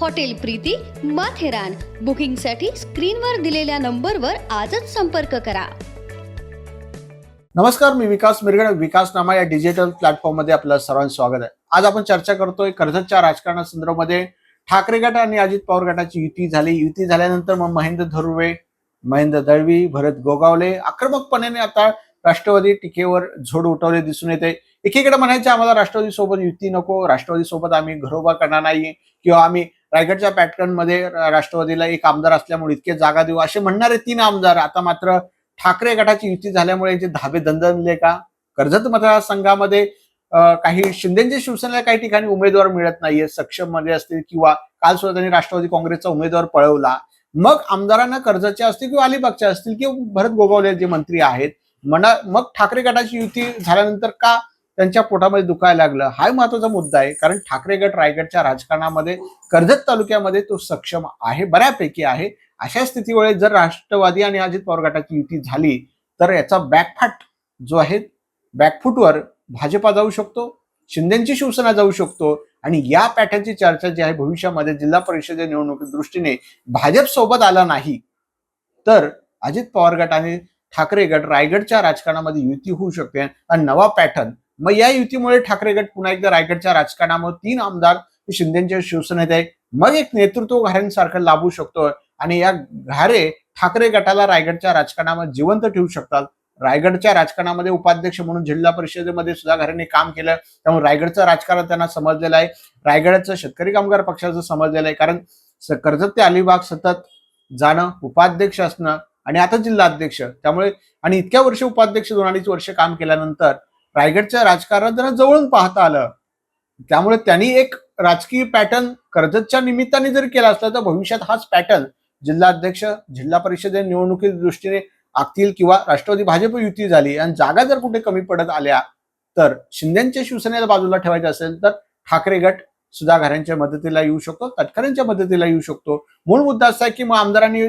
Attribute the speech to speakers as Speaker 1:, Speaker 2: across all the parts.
Speaker 1: hotel Preeti Matheran बुकिंगसाठी स्क्रीनवर दिलेल्या नंबरवर आजच संपर्क करा.
Speaker 2: नमस्कार मी विकास मिरगड. विकास नामा या डिजिटल प्लॅटफॉर्ममध्ये आपलं सर्वांचं स्वागत आहे. आज आपण चर्चा करतोय कर्जतच्या राजकारणासंदर्भामध्ये ठाकरे गट आणि अजित पवार गटाची युती झाली. युती झाल्यानंतर मग महेंद्र धुर्वे महेंद्र दळवी भरत गोगावले आक्रमकपणे आता राष्ट्रवादी टीकेवर झोड उठवले दिसून येते. एकीकडे म्हणायचे आम्हाला राष्ट्रवादी सोबत युती नको. राष्ट्रवादी सोबत आम्ही घरोबा करणार नाही किंवा आम्ही रायगडच्या पॅटर्नमध्ये राष्ट्रवादीला एक आमदार असल्यामुळे इतके जागा देऊ असे म्हणणारे तीन आमदार आता मात्र ठाकरे गटाची युती झाल्यामुळे यांचे धाबे दंदनले का? कर्जत मतदारसंघामध्ये काही शिंदेचे शिवसेनेला काही ठिकाणी उमेदवार मिळत नाहीये सक्षममध्ये असतील किंवा काल सुद्धा त्यांनी राष्ट्रवादी काँग्रेसचा उमेदवार पळवला. मग आमदारांना कर्जच्या असतील किंवा अलिबागचे असतील किंवा भरत गोगावले जे मंत्री आहेत म्हणा मग ठाकरे गटाची युती झाल्यानंतर का त्यांच्या पोटामध्ये दुखायला लागलं. हा महत्त्वाचा मुद्दा आहे. कारण ठाकरे गट रायगडच्या राजकारणामध्ये कर्जत तालुक्यामध्ये तो सक्षम आहे बऱ्यापैकी आहे. अशा स्थितीमुळे जर राष्ट्रवादी आणि अजित पवार गटाची युती झाली तर याचा बॅकफाट जो आहे बॅकफुटवर भाजपा जाऊ शकतो शिंदेची शिवसेना जाऊ शकतो आणि या पॅटर्नची चर्चा जी आहे भविष्यामध्ये जिल्हा परिषदे निवडणुकी दृष्टीने भाजप सोबत आला नाही तर अजित पवार गट आणि ठाकरे गट रायगडच्या राजकारणामध्ये युती होऊ शकते. आणि नवा पॅटर्न मग या युतीमुळे ठाकरे गट पुन्हा एकदा रायगडच्या राजकारणामध्ये तीन आमदार हे शिंदेच्या शिवसेनेत आहे मग एक नेतृत्व घाऱ्यांसारखं लाभू शकतो आणि या घारे ठाकरे गटाला रायगडच्या राजकारणामध्ये जिवंत ठेवू शकतात. रायगडच्या राजकारणामध्ये उपाध्यक्ष म्हणून जिल्हा परिषदेमध्ये सुद्धा घरांनी काम केलं. त्यामुळे रायगडचं राजकारण त्यांना समजलेलं आहे. रायगडचं शेतकरी कामगार पक्षाचं समजलेलं आहे. कारण कर्जत ते अलिबाग सतत जाणं उपाध्यक्ष असणं आणि आता जिल्हाध्यक्ष. त्यामुळे आणि इतक्या वर्ष उपाध्यक्ष दोन अडीच वर्ष काम केल्यानंतर रायगडच्या राजकारणात त्यांना जवळून पाहता आलं. त्यामुळे त्यांनी एक राजकीय पॅटर्न कर्जतच्या निमित्ताने जर केला असला तर भविष्यात हाच पॅटर्न जिल्हाध्यक्ष जिल्हा परिषद निवडणुकी दृष्टीने आखतील किंवा राष्ट्रवादी भाजप युती झाली आणि जागा जर कुठे कमी पडत आल्या तर शिंदेच्या शिवसेनेला बाजूला ठेवायचं असेल तर ठाकरे गट सुधाघरांच्या मदतीला येऊ शकतो तटकऱ्यांच्या मदतीला येऊ शकतो. मूळ मुद्दा असा आहे की मग आमदारांनी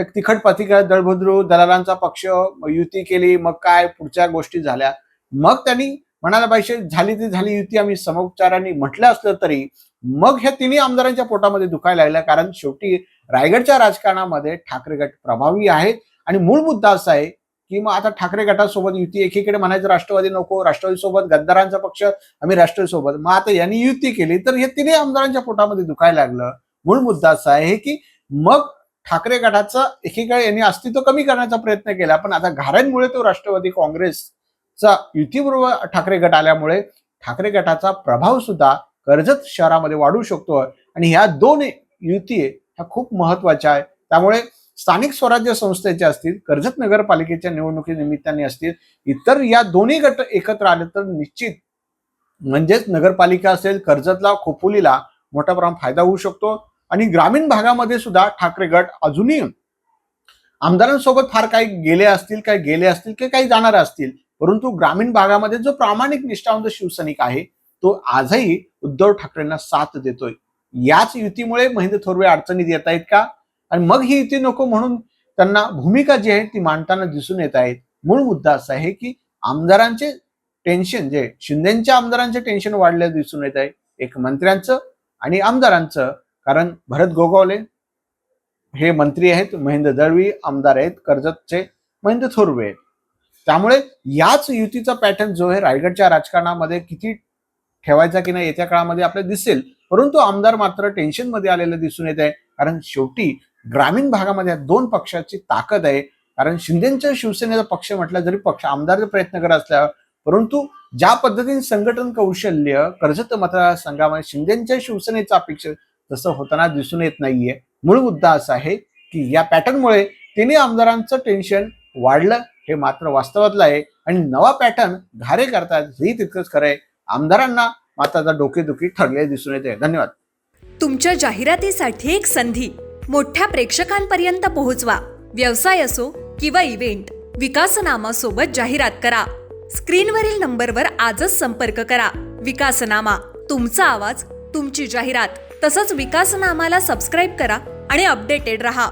Speaker 2: एक तिखट प्रतिका दळभद्रू दलालांचा पक्ष युती केली मग काय पुढच्या गोष्टी झाल्या. मग त्यांनी म्हणायला पाहिजे झाली ती झाली युती आम्ही समोपचारांनी म्हटलं असलं तरी मग ह्या तिन्ही आमदारांच्या पोटामध्ये दुखायला लागलं कारण शेवटी रायगडच्या राजकारणामध्ये ठाकरे गट प्रभावी आहेत. आणि मूळ मुद्दा असा आहे की मग आता ठाकरे गटासोबत युती एकीकडे म्हणायचं राष्ट्रवादी नको राष्ट्रवादी सोबत गद्दारांचा पक्ष आम्ही राष्ट्रवादी सोबत मग आता यांनी युती केली तर हे तिन्ही आमदारांच्या पोटामध्ये दुखायला लागलं. मूळ मुद्दा असा आहे की मग ठाकरे गटाचं एकीकडे यांनी अस्तित्व कमी करण्याचा प्रयत्न केला. पण आता घाऱ्यांमुळे तो राष्ट्रवादी काँग्रेस चा युतीबरोबर ठाकरे गट आल्यामुळे ठाकरे गटाचा प्रभाव सुद्धा कर्जत शहरामध्ये वाढू शकतो. आणि ह्या दोन युती ह्या खूप महत्त्वाच्या आहे त्यामुळे स्थानिक स्वराज्य संस्थेच्या असतील कर्जत नगरपालिकेच्या निवडणुकी निमित्ताने असतील इतर या दोन्ही गट एकत्र आले तर निश्चित म्हणजेच नगरपालिका असेल कर्जतला खोपोलीला मोठा प्रमाणात फायदा होऊ शकतो. आणि ग्रामीण भागामध्ये सुद्धा ठाकरे गट अजूनही आमदारांसोबत फार काही गेले असतील काही गेले असतील किंवा काही जाणारे असतील परंतु ग्रामीण भागामध्ये जो प्रामाणिक निष्ठावंत शिवसैनिक आहे तो आजही उद्धव ठाकरेंना साथ देतोय. याच युतीमुळे महेंद्र थोरवे अडचणीत येत आहेत का? आणि मग ही युती नको म्हणून त्यांना भूमिका जी आहे ती मांडताना दिसून येत आहेत. मूळ मुद्दा असा आहे की आमदारांचे टेन्शन जे शिंदेच्या आमदारांचे टेन्शन वाढलेलं दिसून येत आहे. एक मंत्र्यांचं आणि आमदारांचं. कारण भरत गोगावले हे मंत्री आहेत महेंद्र दळवी आमदार आहेत कर्जतचे महेंद्र थोरवे आहेत. त्यामुळे याच युतीचा पॅटर्न जो आहे रायगडच्या राजकारणामध्ये किती ठेवायचा की नाही येत्या काळामध्ये आपल्याला दिसेल. परंतु आमदार मात्र टेन्शनमध्ये आलेलं दिसून येत आहे. कारण शेवटी ग्रामीण भागामध्ये दोन पक्षाची ताकद आहे. कारण शिंदेच्या शिवसेनेचा पक्ष म्हटलं जरी पक्ष आमदार प्रयत्न करत असल्या परंतु ज्या पद्धतीने संघटन कौशल्य कर्जत मतदारसंघामध्ये शिंदेच्या शिवसेनेचा अपेक्षा तसं होताना दिसून येत नाहीये. मूळ मुद्दा असा आहे की या पॅटर्नमुळे तिन्ही आमदारांचं टेन्शन वाढलं. हे मात्र वास्तवातलं आहे. आणि नवा पॅटर्न घारे करतात हेही तितकंच खरं आहे. आमदारांना मात्र आता डोकेदुखी ठरले दिसून येते. धन्यवाद.
Speaker 3: तुमच्या जाहिरातीसाठी एक संधी. मोठ्या प्रेक्षकांपर्यंत पोहोचवा. व्यवसाय असो किंवा इव्हेंट विकासनामा सोबत जाहिरात करा. स्क्रीनवरील नंबरवर आजच संपर्क करा. विकासनामा तुमचा आवाज तुमची जाहिरात. तसंच विकासनामाला सबस्क्राईब करा आणि अपडेटेड रहा.